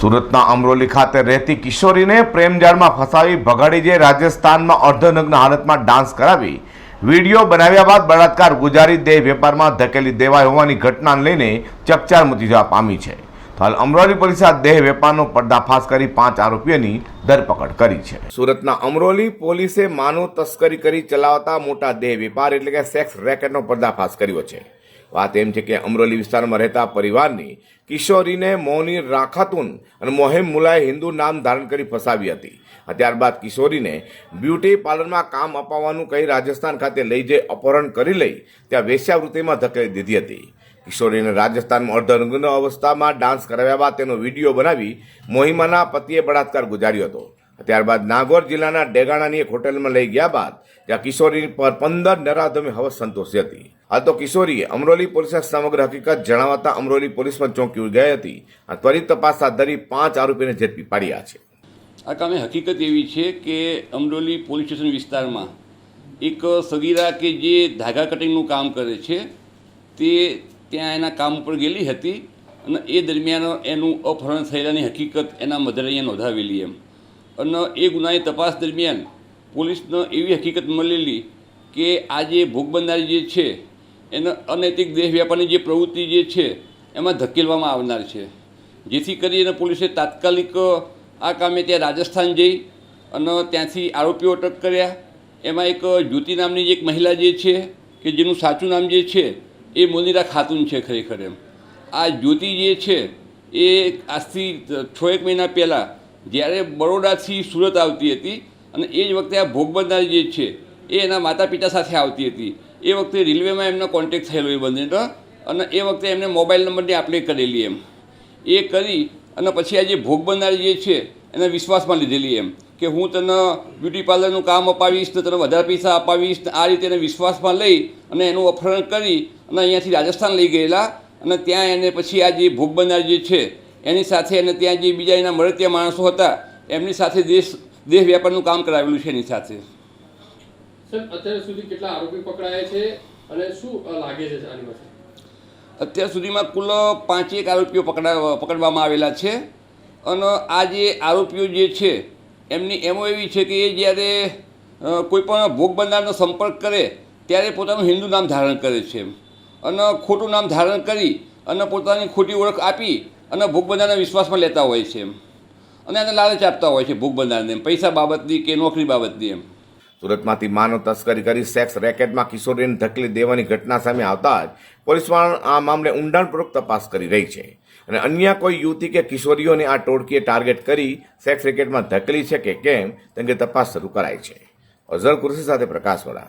સુરતના અમરોલી ખાતે રહેતી કિશોરીને પ્રેમજાળમાં ફસાવી ભગાડી જઈ રાજસ્થાનમાં અર્ધનગ્ન હાલતમાં ડાન્સ કરાવી. વીડિયો બનાવ્યા બાદ બળાત્કાર ગુજારી દેહ વેપારમાં ધકેલી દેવાય હોવાની ઘટનાને લઈને ચકચાર મચી જવા પામી છે. હાલ અમરોલી પોલીસે દેહ વેપારનો પર્દાફાશ કરી પાંચ આરોપીઓની ધરપકડ કરી છે. સુરતના અમરોલી પોલીસે માનવ તસ્કરી કરી ચલાવતા મોટા દેહ વેપાર એટલે કે સેક્સ રેકેટનો પર્દાફાશ કર્યો છે. વાત એમ છે કે અમરોલી વિસ્તારમાં રહેતા પરિવારની કિશોરીને મૌની રાખાતુન અને મોહેમ મુલાએ હિન્દુ નામ ધારણ કરી ફસાવી હતી. ત્યારબાદ કિશોરીને બ્યુટી પાર્લરમાં કામ અપાવવાનું કહી રાજસ્થાન ખાતે લઈ જઈ અપહરણ કરી લઈ ત્યાં વેશ્યાવૃત્તિમાં ધકેલી દીધી હતી. કિશોરીને રાજસ્થાનમાં અર્ધનગ્ન અવસ્થામાં ડાન્સ કરાવ્યા બાદ તેનો વીડિયો બનાવી મોહિમાના પતિએ બળાત્કાર ગુજાર્યો હતો. ત્યારબાદ નાગોર જિલ્લાના ડેગાણાની એક હોટેલમાં લઈ ગયા બાદ ત્યાં કિશોરી પર પંદર નરાધમી હવસ સંતોષી હતી. આ તો કિશોરીએ અમરોલી પોલીસને સમગ્ર હકીકત જણાવતા અમરોલી પોલીસમાં ચોંકી ગઈ હતી અને ત્વરિત તપાસ હાથ ધરી પાંચ આરોપીને ઝડપી પાડ્યા છે. આ કામે હકીકત એવી છે કે અમરોલી પોલીસ સ્ટેશન વિસ્તારમાં એક સગીરા કે જે ધાગા કટિંગનું કામ કરે છે, તે ત્યાં એના કામ ઉપર ગયેલી હતી અને એ દરમિયાન એનું અપહરણ થયેલાની હકીકત એના મધરે અહીંયા નોંધાવેલી એમ. અને એ ગુનાની તપાસ દરમિયાન પોલીસને એવી હકીકત મળેલી કે આ જે ભોગ બનનારી જે છે, એને અનૈતિક દેહ વ્યાપારની જે પ્રવૃત્તિ જે છે, એમાં ધકેલવામાં આવનાર છે. જેથી કરીને પોલીસે તાત્કાલિક આ કામે ત્યાં રાજસ્થાન જઈ અને ત્યાંથી આરોપીઓ અટક કર્યા. એમાં એક જ્યોતિ નામની એક મહિલા જે છે, કે જેનું સાચું નામ જે છે, એ મોનિરા ખાતુન છે ખરેખર એમ. આ જ્યોતિ જે છે, એ આજથી છ એક મહિના પહેલાં જ્યારે બરોડાથી સુરત આવતી હતી અને એ જ વખતે આ ભોગ બનનારી જે છે, એ એના માતા પિતા સાથે આવતી હતી. એ વખતે રેલવેમાં એમનો કોન્ટેક્ટ થયેલો એ બંનેનો અને એ વખતે એમને મોબાઈલ નંબરની આપલે કરેલી એમ. એ કરી અને પછી આ જે ભોગ બનનારી જે છે, એને વિશ્વાસમાં લીધેલી એમ કે હું તને બ્યુટી પાર્લરનું કામ અપાવીશ ને તને વધારે પૈસા અપાવીશ ને આ રીતે એને વિશ્વાસમાં લઈ અને એનું અપહરણ કરી અને અહીંયાથી રાજસ્થાન લઈ ગયેલા અને ત્યાં એને પછી આ જે ભોગ બનનાર જે છે એની સાથે અને ત્યાં જે બીજા એના મળતિયા માણસો હતા એમની સાથે દેશ દેશ વ્યાપારનું કામ કરાવેલું છે એની સાથે. અત્યાર સુધી કેટલા આરોપી પકડાયા છે અને શું લાગે છે અત્યાર સુધીમાં કુલ પાંચેક આરોપીઓ પકડા પકડવામાં આવેલા છે. અને આ જે આરોપીઓ જે છે એમની એમો એવી છે કે એ જ્યારે કોઈપણ કોઈ પણ ભોગ બંધારણનો સંપર્ક કરે ત્યારે પોતાનું હિન્દુ નામ ધારણ કરે છે. અને ખોટું નામ ધારણ કરી અને પોતાની ખોટી ઓળખ આપી અને ભૂખ બંધારના વિશ્વાસમાં લેતા હોય છે એમ. અને એને લાલચ આપતા હોય છે ભૂખ બંધારણને એમ. પૈસા બાબતની કે નોકરી બાબતની એમ. સુરતમાંથી માનવ તસ્કરી કરી સેક્સ રેકેટમાં કિશોરીને ધકેલી દેવાની ઘટના સામે આવતા જ પોલીસ આ મામલે ઊંડાણપૂર્વક તપાસ કરી રહી છે. અને અન્ય કોઈ યુવતી કે કિશોરીઓને આ ટોળકીએ ટાર્ગેટ કરી સેક્સ રેકેટમાં ધકેલી છે કે કેમ તેની તપાસ શરૂ કરાઈ છે. અઝર કુરશી સાથે પ્રકાશવાળા.